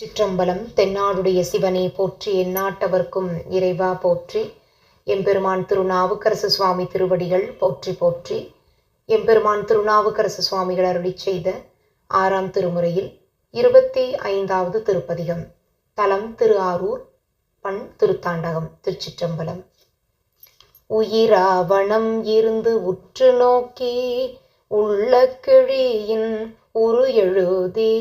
சிற்றம்பலம் தென்னாடுடைய சிவனே போற்றி எந்நாட்டவர்க்கும் இறைவா போற்றி. எம்பெருமான் திருநாவுக்கரசு சுவாமி திருவடிகள் போற்றி போற்றி. எம்பெருமான் திருநாவுக்கரசு சுவாமிகள் அருளி செய்த ஆறாம் திருமுறையில் இருபத்தி ஐந்தாவது திருப்பதிகம் தலம் திரு ஆரூர் பண் திருத்தாண்டகம் திருச்சிற்றம்பலம். உயிராவணம் இருந்து உற்று நோக்கி உள்ள கிழியின் உரு எழுதி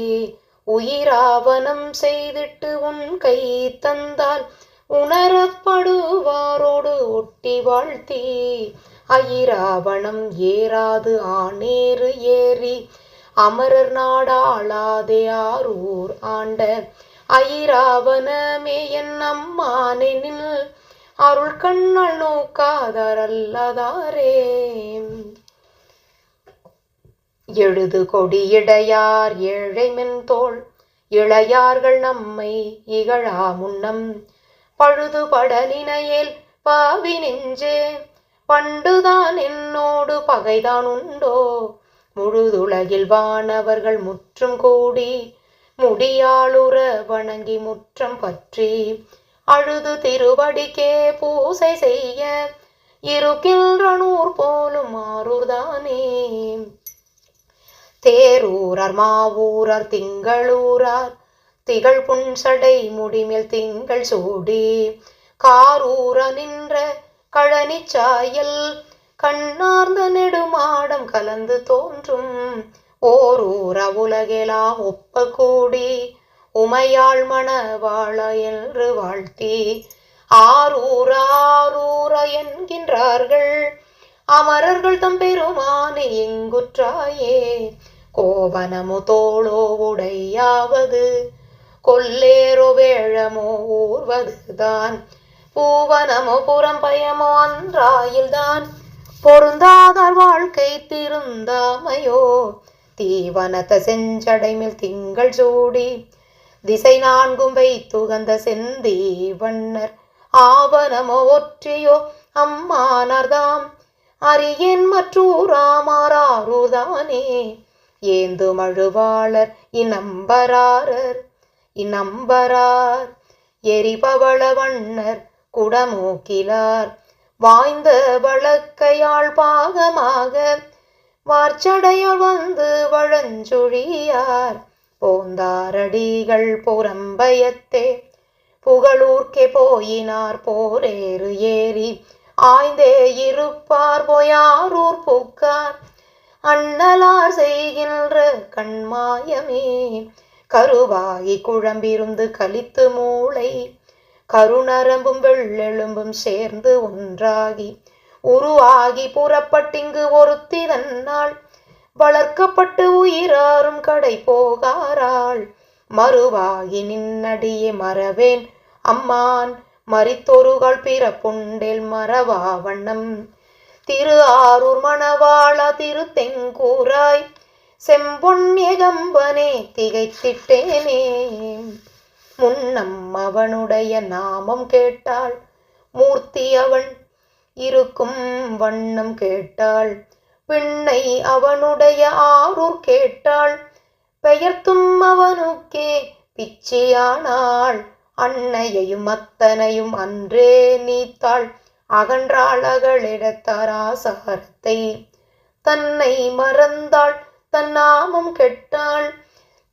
உயிராவனம் செய்திட்டு உன் கை தந்தால் உணரப்படுவாரோடு ஒட்டி வாழ்த்தி. அயிராவணம் ஏறாது ஆனேறு ஏறி அமரர் நாடாளாதே ஆரூர் ஆண்ட. அயிராவனமே என் அம்மானெனில் அருள் கண்ணல் நோக்காதாரல்லதாரே. எழுது கொடியிடையார் ஏழை மென்தோள் இளையார்கள் நம்மை இகழா முன்னம். பழுதுபட நினையேல் பாவி நெஞ்சே. பண்டுதான் என்னோடு பகைதான் உண்டோ? முழுதுலகில் வானவர்கள் முற்றும் கூடி முடியாளுற வணங்கி முற்றம் பற்றி அழுது திருவடிக்கே பூசை செய்ய. இருக்கின்ற நூற் போலும் ஆரூர்தானே? தேரூரார் மாவூரார் திங்களூரார். திகழ் புன்சடை முடிமேல் திங்கள் சூடி. காரூர நின்ற கழனிச்சாயல் கண்ணார்ந்த நெடுமாடம் கலந்து தோன்றும். ஓரூர உலகெலாம் ஒப்ப கூடி உமையாள் மணவாழ என்று வாழ்த்தி. ஆரூர ஆரூர என்கின்றார்கள் அமரர்கள் தம் பெருமானே எங்குற்றாயே. கோவனமோ தோளோ உடையாவது கொல்லேரோ வேழமோ ஊர்வதுதான். பூவனமோ புறம் பயமோ அன்றாயில்தான் பொருந்தாதார் வாழ்க்கை திருந்தாமையோ. தீவனத்தை செஞ்சடைமில் திங்கள் சூடி திசை நான்கும் வைத்துகந்த செந்தி வண்ணர் ஆவனமோ ஒற்றியோ அம்மானர்தாம். அரியன் மற்றூராமாராருதானே ஏந்து மழுவாளர் இனம்பராரர் இனம்பரார். எரிபவள வண்ணர் குடமூக்கிலார். வாய்ந்த வழக்கையாள் பாகமாக வார்ச்சடையால் வந்து வழஞ்சுழியார். போந்தாரடிகள் புறம்பயத்தே புகழூர்க்கே போயினார் போரேறு ஏறி. ஆய்ந்தே இருப்பார் பொயாரூர் புக்கார். அண்ணலார் செய்கின்ற கண்மாயமே. கருவாகி குழம்பிருந்து கலித்து மூளை. கருணரம்பும் வெள்ளெலும்பும் சேர்ந்து ஒன்றாகி. உருவாகி புறப்பட்டிங்கு ஒருத்தி தன்னாள் வளர்க்கப்பட்டு உயிராறும் கடை போகாராள். மறுவாகி நின்னடியே மறவேன். அம்மான் மறித்தொருகள் பிறப்புண்டில் மறவா வண்ணம். திரு ஆரூர் மணவாள திரு தெங்கூராய் செம்பொன்யகம்பனே திகைத்திட்டேனே. முன்னம் அவனுடைய நாமம் கேட்டாள் மூர்த்தி அவன் இருக்கும் வண்ணம் கேட்டாள். பின்னை அவனுடைய ஆரூர் கேட்டாள் பெயர்த்தும் அவனுக்கே பிச்சையானாள். அன்னையையும் அத்தனையும் அன்றே நீத்தாள். அகன்றாளகளிடத்தராசாரத்தை தன்னை மறந்தாள் தன் நாமம் கெட்டாள்.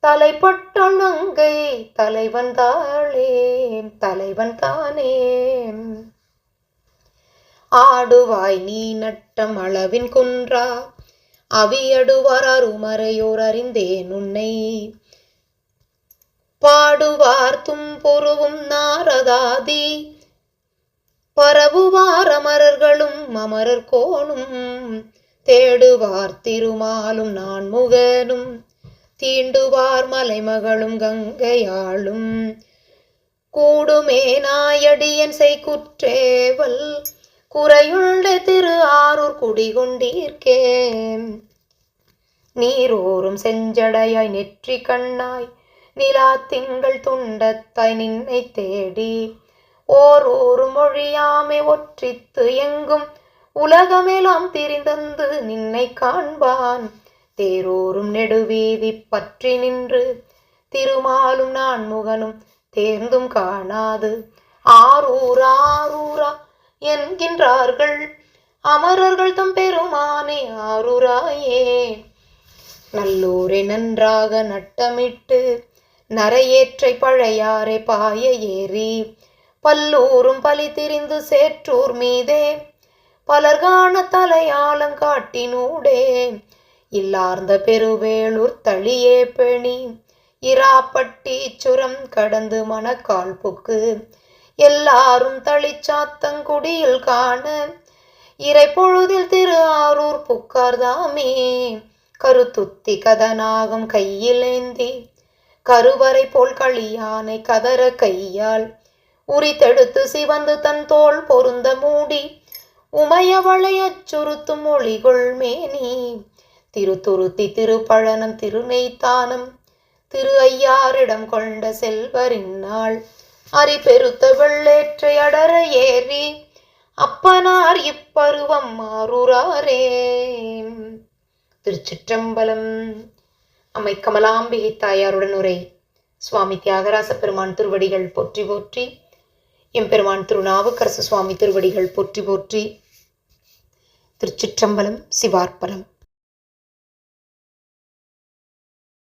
தலைப்பட்டாள் அங்கை தலைவன் தாளே தலைவன் தானே. ஆடுவாய் நீ நட்டம் அளவின் குன்றா அவியடுவார் அருமறையோர் அறிந்தேன் உன்னை. பாடுவார் தும்பொருவும் நாரதாதி பரவுவார் அமரர்களும் அமரர் கோணும். தேடுவார் திருமாலும் நான் முகனும் தீண்டுவார் மலைமகளும் கங்கையாளும். கூடுமே நாயடியன் செய் குற்றேவல் குறையுள்ள திரு ஆரூர் குடிகொண்டீர்க்கே நீரோரும் செஞ்சடையாய் நெற்றி கண்ணாய் நிலா திங்கள் துண்டத்தாய் நின்னை தேடி. ஓர் ஒரு மொழியாமை ஒற்றித்து எங்கும் உலகமெல்லாம் திரிந்தந்து நின்னை காண்பான். தேரோரும் நெடுவீதி பற்றி நின்று திருமாலும் நான் முகனும் தேர்ந்தும் காணாது. ஆரூரா ஆரூரா என்கின்றார்கள் அமரர்கள் தம் பெருமானே ஆரூராயே. நல்லூரை நன்றாக நட்டமிட்டு நரையேற்றை பழையாறை பாய ஏறி பல்லூரும் பலி திரிந்து சேற்றூர் மீதே. பலர்கான தலையாலங்காட்டினூடே இல்லார்ந்த பெருவேளூர் தளியே பெணி. இராப்பட்டி சுரம் கடந்து மணக்கால் புக்கு எல்லாரும் தளிச்சாத்தங்குடியில் காண. இறை பொழுதில் திரு ஆரூர் புக்கார்தாமே கருத்துத்தி கதநாகம் கையில் ஏந்தி கருவறை போல் களியானை கதற கையால். உரித்தெடுத்து சிவந்து தன் தோள் பொருந்த மூடி உமையவளையச் சுருத்தும் மொழிகொள் மேனி. திருத்துருத்தி திருப்பழனம் திருநெய்த்தானம் திரு ஐயாரிடம் கொண்ட செல்வரின்னாள் அரி பெருத்த வெள்ளேற்றை அடர ஏறி அப்பனார் இப்பருவம் மாறுறாரே. திருச்சிற்றம்பலம். அம்மை கமலாம்பிகை தாயாருடன் உரை. சுவாமி தியாகராச பெருமான் திருவடிகள் போற்றி போற்றி எம்பெருமான் திருநாவுக்கரசு சுவாமி திருவடிகள் போற்றி போற்றி திருச்சிற்றம்பலம் சிவார்ப்பணம்.